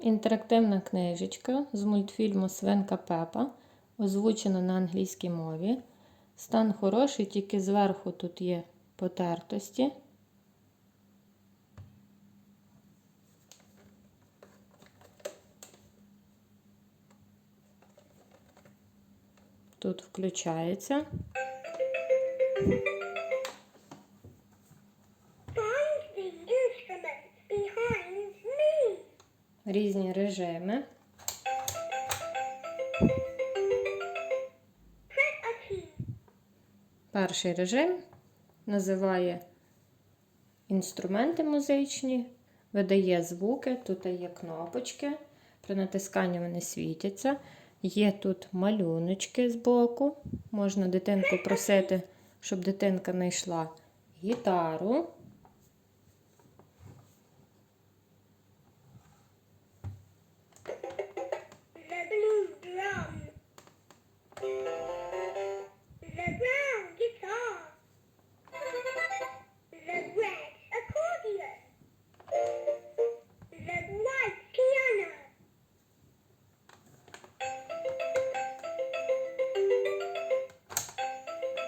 Інтерактивна книжечка з мультфільму Свинка Пепа, озвучена на англійській мові. Стан хороший, тільки зверху тут є потертості. Тут включається. Різні режими. Перший режим називає інструменти музичні, видає звуки, тут є кнопочки. При натисканні вони світяться. Є тут малюночки збоку. Можна дитинку просити, щоб дитинка знайшла гітару.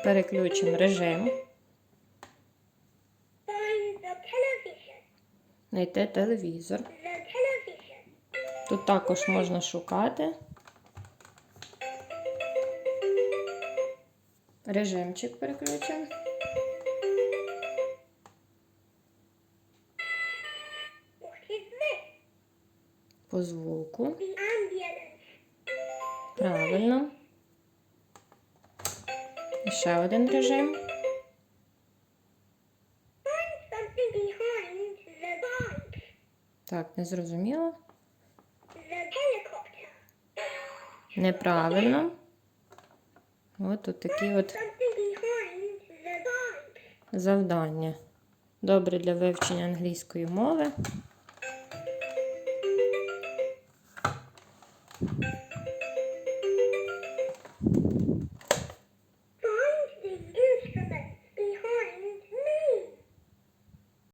Переключимо режим. Знайти телевізор. Тут також можна шукати. Режимчик переключимо. По звуку. Правильно. Ще один режим. Так, не зрозуміло. Неправильно. От тут такі от завдання. Добре для вивчення англійської мови.